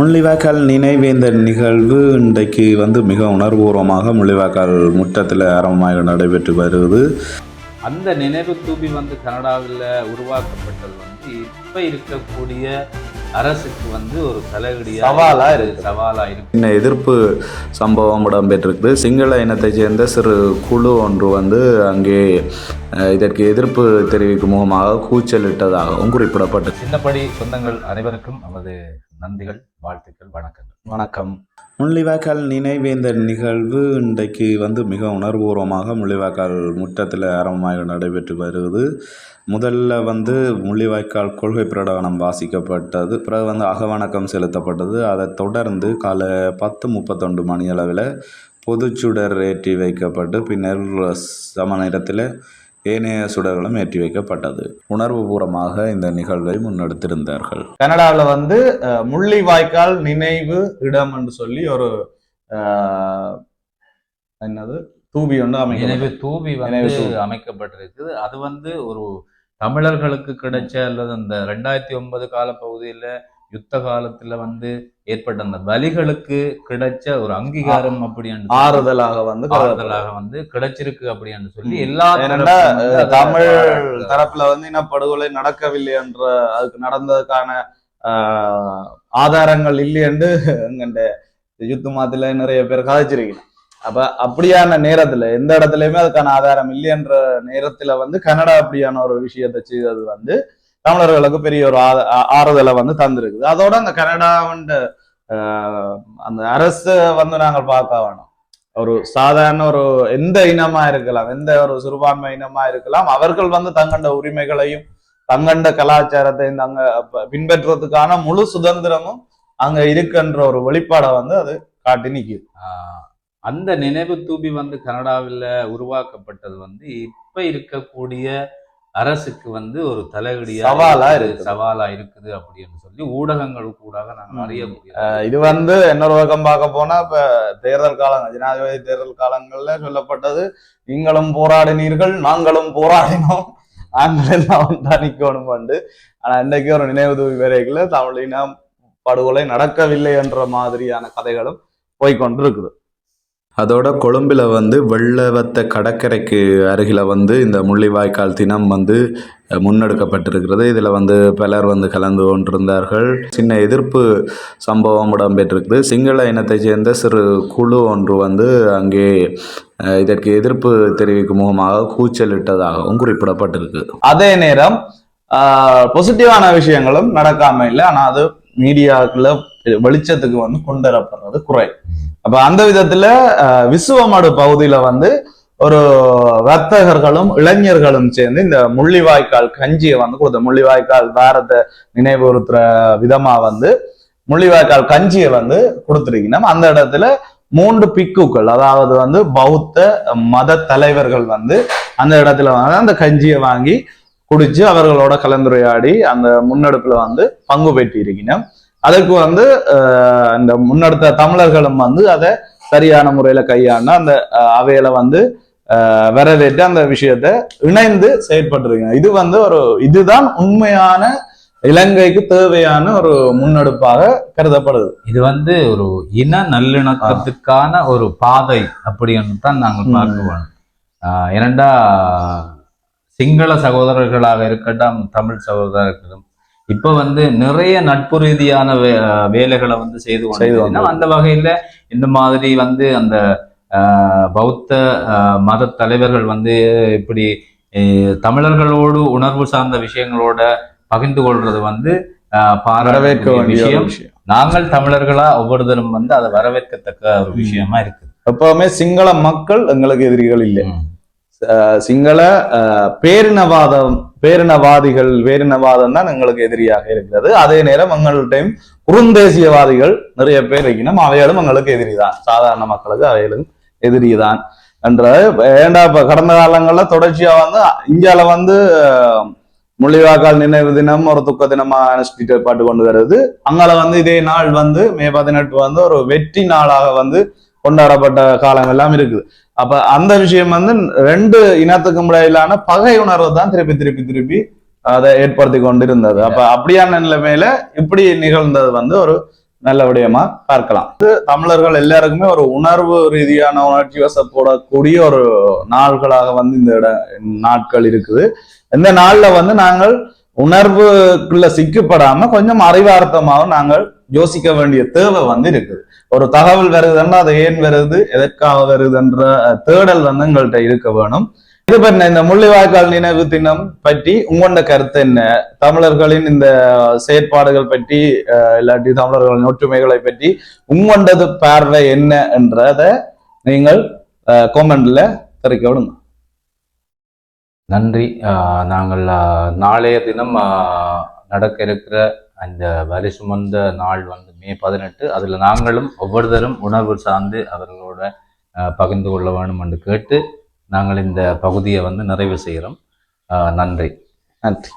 முள்ளிவாய்க்கால் நினைவேந்தல் நிகழ்வு இன்றைக்கு வந்து மிக உணர்வுபூர்வமாக முள்ளிவாய்க்கால் முற்றத்தில் ஆரம்பமாக நடைபெற்று வருவது அந்த நினைவு தூபி வந்து கனடாவில் உருவாக்கப்பட்டது வந்து இப்ப இருக்கக்கூடிய அரசுக்கு வந்து ஒரு தலையடியா சவாலா இருக்கு. சவாலா இருக்கு. இந்த எதிர்ப்பு சம்பவம் இடம்பெற்றிருக்குது. சிங்கள இனத்தைச் சேர்ந்த சிறு குழு ஒன்று வந்து அங்கே இதற்கு எதிர்ப்பு தெரிவிக்கும் முகமாக கூச்சலிட்டதாகவும் குறிப்பிடப்பட்டது சின்னப்படி சொந்தங்கள் அனைவருக்கும் நமது நன்றிகள் வாழ்த்துக்கள் வணக்கங்கள். வணக்கம். முள்ளிவாய்க்கால் நினைவேந்தர் நிகழ்வு இன்றைக்கு வந்து மிக உணர்வுபூர்வமாக முள்ளிவாய்க்கால் முற்றத்தில் ஆரம்பமாக நடைபெற்று வருவது முதல்ல வந்து முள்ளிவாய்க்கால் கொள்கை பிரகடனம் வாசிக்கப்பட்டது பிறகு வந்து அகவணக்கம் செலுத்தப்பட்டது. அதைத் தொடர்ந்து காலை பத்து முப்பத்தொண்டு மணியளவில் பொதுச்சுடர் ஏற்றி வைக்கப்பட்டு பின்னர் சம நேரத்தில் ஏனைய சுடர்களும் ஏற்றி வைக்கப்பட்டது. உணர்வுபூர்வமாக இந்த நிகழ்வை முன்னெடுத்திருந்தார்கள். கனடாவில் வந்து அஹ், முள்ளிவாய்க்கால் நினைவு இடம் என்று சொல்லி ஒரு என்னது? தூபி ஒன்று அமைக்க நினைவு தூபி வந்து. அமைக்கப்பட்டிருக்குது. அது வந்து ஒரு தமிழர்களுக்கு கிடைச்ச அல்லது அந்த ரெண்டாயிரத்தி ஒன்பது கால பகுதியில யுத்த காலத்துல வந்து ஏற்பட்ட அந்த வலிகளுக்கு கிடைச்ச ஒரு அங்கீகாரம் அப்படின்னு ஆறுதலாக வந்து ஆறுதலாக வந்து கிடைச்சிருக்கு அப்படின்னு சொல்லி. எல்லா தமிழ். தரப்புல வந்து இனப்படுகொலை நடக்கவில்லை என்ற அதுக்கு நடந்ததுக்கான ஆஹ், ஆதாரங்கள் இல்லை என்று எங்கண்ட யுத்தமாத்துல நிறைய பேர் கதைச்சிருக்கணும் அப்ப அப்படியான நேரத்துல எந்த இடத்துலயுமே அதுக்கான ஆதாரம் இல்லை என்ற நேரத்துல வந்து கனடா அப்படியான ஒரு விஷயத்தை செய்தது வந்து தமிழர்களுக்கு பெரிய ஒரு ஆத- ஆ- ஆறுதலை வந்து தந்திருக்குது. அதோட அந்த கனடாவின் ஆஹ், அந்த அரசு வந்து நாங்கள் பார்க்க வேணும். ஒரு சாதாரண ஒரு எந்த இனமா இருக்கலாம் எந்த ஒரு சிறுபான்மை இனமா இருக்கலாம் அவர்கள் வந்து தங்கண்ட உரிமைகளையும் தங்கண்ட கலாச்சாரத்தையும் தங்க பின்பற்றுறதுக்கான முழு சுதந்திரமும் அங்க இருக்குன்ற ஒரு வெளிப்பாடை வந்து அது காட்டி நிக்குது. ஆஹ் அந்த நினைவு தூபி வந்து கனடாவில் உருவாக்கப்பட்டது வந்து இப்ப இருக்கக்கூடிய அரசுக்கு வந்து ஒரு தலையடியா சவாலா இருக்குது. சவாலா இருக்குது அப்படின்னு சொல்லி ஊடகங்கள் கூடாக நாங்கள் அறிய முடியும் இது வந்து இன்னொரு பக்கம் பார்க்க போனா இப்ப தேர்தல் காலங்கள் ஜனாதிபதி தேர்தல் காலங்கள்ல சொல்லப்பட்டது நீங்களும் போராடினீர்கள் நாங்களும் போராடினோம். எல்லாம் ஒன்றா நிக்கணும் வந்து ஆனா இன்னைக்கு ஒரு நினைவு தூவி வரைக்குள்ள தமிழினம் படுகொலை நடக்கவில்லை என்ற மாதிரியான கதைகளும் போய்கொண்டிருக்குது அதோட கொழும்பில் வந்து வெள்ளவத்த கடற்கரைக்கு அருகில் வந்து இந்த முள்ளிவாய்க்கால் தினம் வந்து முன்னெடுக்கப்பட்டிருக்கிறது. இதில் வந்து பலர் வந்து கலந்து கொண்டிருந்தார்கள். சின்ன எதிர்ப்பு சம்பவம் இடம்பெற்றிருக்குது. சிங்கள இனத்தைச் சேர்ந்த சிறு குழு ஒன்று வந்து அங்கே இதற்கு எதிர்ப்பு தெரிவிக்கும் முகமாக கூச்சலிட்டதாகவும் குறிப்பிடப்பட்டிருக்கு. அதே நேரம் பாசிட்டிவான விஷயங்களும் நடக்காம இல்லை. ஆனால் அது மீடியாவில் வெளிச்சத்துக்கு வந்து கொண்டு வரப்படுறது குறை. அப்ப அந்த விதத்துல விசுவமடு பகுதியில வந்து ஒரு வர்த்தகர்களும் இளைஞர்களும் சேர்ந்து இந்த முள்ளிவாய்க்கால் கஞ்சியை வந்து கொடுத்த முள்ளிவாய்க்கால் வாரத்தை நினைவுறுத்துற விதமா வந்து முள்ளிவாய்க்கால் கஞ்சியை வந்து கொடுத்துருக்கணும். அந்த இடத்துல மூன்று பிக்குக்கள் அதாவது வந்து பௌத்த மத தலைவர்கள் வந்து அந்த இடத்துல வந்து அந்த கஞ்சியை வாங்கி குடிச்சு அவர்களோட கலந்துரையாடி அந்த முன்னெடுப்புல வந்து பங்கு பெற்றிருக்கணும். அதுக்கு வந்து இந்த முன்னெடுத்த தமிழர்களும் வந்து அதை சரியான முறையில கையாண்டு அந்த அவையில வந்து வரவேற்று அந்த விஷயத்த இணைந்து செயற்பட்டிருக்கணும் இது வந்து ஒரு இதுதான் உண்மையான இலங்கைக்கு தேவையான ஒரு முன்னெடுப்பாக கருதப்படுது. இது வந்து ஒரு இன நல்லிணக்கத்துக்கான ஒரு பாதை அப்படின்னு தான் நாங்கள் ம். பார்க்க வேணும் ஆஹ் ஏனெண்டா சிங்கள சகோதரர்களாக இருக்கட்டும் தமிழ் சகோதரர்களும் இப்ப வந்து நிறைய நட்பு ரீதியான வே வேலைகளை வந்து செய்து கொண்டு அந்த வகையில இந்த மாதிரி வந்து அந்த பௌத்த மத தலைவர்கள் வந்து இப்படி தமிழர்களோடு உணர்வு சார்ந்த விஷயங்களோட பகிர்ந்து கொள்றது வந்து ஆஹ், வரவேற்க பாராட்ட வேண்டிய ஒரு விஷயம். நாங்கள் தமிழர்களா ஒவ்வொருத்தரும் வந்து அதை வரவேற்கத்தக்க ஒரு விஷயமா இருக்குது. எப்பவுமே சிங்கள மக்கள் எங்களுக்கு எதிரிகள் இல்லை. சிங்கள பேரினவாதம் பேரினவாதிகள் பேரினவாதம் தான் எங்களுக்கு எதிரியாக இருக்கிறது. அதே நேரம் எங்கள்டையும் குறுந்தேசியவாதிகள் நிறைய பேர் இருக்கணும் அவைகளும் எங்களுக்கு எதிரிதான். சாதாரண மக்களுக்கு அவைகளும் எதிரிதான் என்ற ஏண்டா இப்ப கடந்த காலங்கள்ல தொடர்ச்சியா வந்து இந்தியால வந்து முள்ளிவாக்கால் நினைவு தினம் ஒரு துக்க தினமா அனுஷ்டிட்டு பாட்டு கொண்டு வருது. அங்கால வந்து இதே நாள் வந்து மே பதினெட்டு வந்து ஒரு வெற்றி நாளாக வந்து கொண்டாடப்பட்ட காலம் எல்லாம் இருக்குது. அப்ப அந்த விஷயம் வந்து ரெண்டு இனத்துக்கும் இடையிலான பகை உணர்வு தான் திருப்பி திருப்பி திருப்பி அதை ஏற்படுத்தி கொண்டிருந்தது. அப்ப அப்படியான நிலைமையில இப்படி நிகழ்ந்தது வந்து ஒரு நல்ல விடயமா பார்க்கலாம். தமிழர்கள் எல்லாருக்குமே ஒரு உணர்வு ரீதியான உணர்ச்சி வசப்படக்கூடிய ஒரு நாள்களாக வந்து இந்த இட நாட்கள் இருக்குது. இந்த நாள்ல வந்து நாங்கள் உணர்வுக்குள்ள சிக்கப்படாம கொஞ்சம் அறிவார்த்தமாகவும் நாங்கள் யோசிக்க வேண்டிய தேவை வந்து இருக்குது ஒரு தகவல் வருதுன்னா அது ஏன் வருது? எதற்காக வருதுன்ற தேடல் வந்து எங்கள்கிட்ட இருக்க வேணும். இது பண்ண இந்த முள்ளிவாய்க்கால் நினைவு தினம் பற்றி உங்களோட கருத்து என்ன? தமிழர்களின் இந்த செயற்பாடுகள் பற்றி அஹ், இல்லாட்டி தமிழர்களின் ஒற்றுமைகளை பற்றி உங்களோடது பார்வை என்ன என்றத நீங்கள் காமெண்ட்ல தெரிவிக்க விடுங்க. நன்றி. ஆஹ் நாங்கள் நாளைய தினம் ஆஹ் நடக்க இருக்கிற அந்த வரி சுமந்த நாள் வந்து மே பதினெட்டு. அதில் நாங்களும் ஒவ்வொருத்தரும் உணர்வு சார்ந்து அவர்களோட பகிர்ந்து கொள்ள வேண்டும் என்று கேட்டு நாங்கள் இந்த பகுதியை வந்து நிறைவு செய்கிறோம். நன்றி. நன்றி.